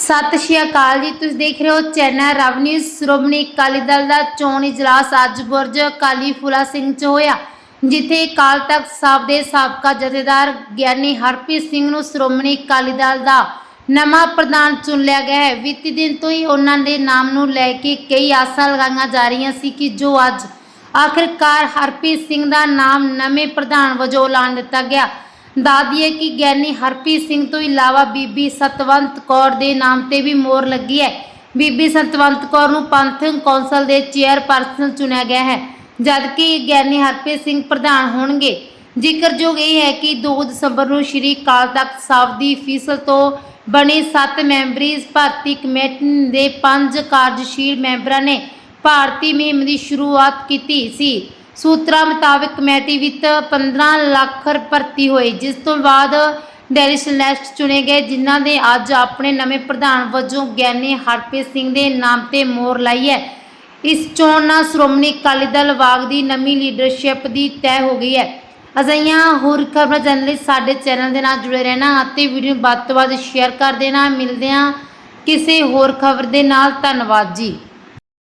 ਸਤਿ ਸ਼੍ਰੀ ਅਕਾਲ ਜੀ, ਤੁਸੀਂ ਦੇਖ ਰਹੇ ਹੋ ਚੈਨਲ ਰਵ ਨਿਊਜ਼। ਸ਼੍ਰੋਮਣੀ ਅਕਾਲੀ ਦਲ ਦਾ ਚੋਣ ਇਜਲਾਸ ਅੱਜ ਬੁਰਜ ਅਕਾਲੀ ਫੂਲਾ ਸਿੰਘ ਚ ਹੋਇਆ, ਜਿੱਥੇ ਅਕਾਲ ਤਖਤ ਸਾਹਿਬ ਦੇ ਸਾਬਕਾ ਜਥੇਦਾਰ ਗਿਆਨੀ ਹਰਪ੍ਰੀਤ ਸਿੰਘ ਨੂੰ ਸ਼੍ਰੋਮਣੀ ਅਕਾਲੀ ਦਲ ਦਾ ਨਵਾਂ ਪ੍ਰਧਾਨ ਚੁਣ ਲਿਆ ਗਿਆ ਹੈ। ਬੀਤੀ ਦਿਨ ਤੋਂ ਹੀ ਉਹਨਾਂ ਦੇ ਨਾਮ ਨੂੰ ਲੈ ਕੇ ਕਈ ਆਸਾਂ ਲਗਾਈਆਂ ਜਾ ਰਹੀਆਂ ਸੀ ਕਿ ਜੋ ਅੱਜ ਆਖਿਰਕਾਰ ਹਰਪ੍ਰੀਤ ਸਿੰਘ ਦਾ ਨਾਮ ਨਵੇਂ ਪ੍ਰਧਾਨ ਵਜੋਂ ਐਲਾਨ ਦਿੱਤਾ ਗਿਆ। ਦਾਦੀਏ ਕਿ ਗਿਆਨੀ ਹਰਪ੍ਰੀਤ ਸਿੰਘ ਤੋਂ ਇਲਾਵਾ ਬੀਬੀ ਸਤਵੰਤ ਕੌਰ ਦੇ ਨਾਮ ਤੇ ਵੀ ਮੋਹਰ ਲੱਗੀ ਹੈ। ਬੀਬੀ ਸਤਵੰਤ ਕੌਰ ਨੂੰ ਪੰਥਕ ਕੌਂਸਲ ਦੇ ਚੇਅਰਪਰਸਨ ਚੁਣਿਆ ਗਿਆ ਹੈ, ਜਦਕਿ ਗਿਆਨੀ ਹਰਪ੍ਰੀਤ ਸਿੰਘ ਪ੍ਰਧਾਨ ਹੋਣਗੇ। ਜ਼ਿਕਰਯੋਗ ਇਹ ਹੈ ਕਿ 2 ਦਸੰਬਰ ਨੂੰ ਸ਼੍ਰੀ ਅਕਾਲ ਤਖਤ ਸਾਹਿਬ ਦੀ ਫੀਸਲ ਤੋਂ ਬਣੀ 7 ਮੈਂਬਰੀ ਭਾਰਤੀ ਕਮੇਟੀ ਦੇ ਪੰਜ ਕਾਰਜਸ਼ੀਲ ਮੈਂਬਰਾਂ ਨੇ ਭਾਰਤੀ ਮੁਹਿੰਮ ਦੀ ਸ਼ੁਰੂਆਤ ਕੀਤੀ ਸੀ। ਸੂਤਰਾਂ ਮੁਤਾਬਕ ਕਮੇਟੀ ਵਿੱਚ 15 ਲੱਖ ਭਰਤੀ ਹੋਏ, ਜਿਸ ਤੋਂ ਬਾਅਦ ਡੈਲੀ ਸਲੈਸਟ ਚੁਣੇ ਗਏ, ਜਿਨ੍ਹਾਂ ਦੇ ਅੱਜ ਆਪਣੇ ਨਵੇਂ ਪ੍ਰਧਾਨ ਵਜੋਂ ਗਿਆਨੀ ਹਰਪ੍ਰੀਤ ਸਿੰਘ ਦੇ ਨਾਮ ਤੇ ਮੋਹਰ ਲਾਈ ਹੈ। ਇਸ ਚੋਣ ਨਾਲ ਸ਼੍ਰੋਮਣੀ ਅਕਾਲੀ ਦਲ ਵਾਗ ਦੀ ਨਵੀਂ ਲੀਡਰਸ਼ਿਪ ਦੀ ਤੈਅ ਹੋ ਗਈ ਹੈ। ਅਜਿਹੀਆਂ ਹੋਰ ਖਬਰਾਂ ਜਾਣਨ ਲਈ ਸਾਡੇ ਚੈਨਲ ਦੇ ਨਾਲ ਜੁੜੇ ਰਹਿਣਾ ਅਤੇ ਵੀਡੀਓ ਨੂੰ ਵੱਧ ਤੋਂ ਵੱਧ ਸ਼ੇਅਰ ਕਰ ਦੇਣਾ। ਮਿਲਦੇ ਹਾਂ ਕਿਸੇ ਹੋਰ ਖਬਰ ਦੇ ਨਾਲ। ਧੰਨਵਾਦ ਜੀ।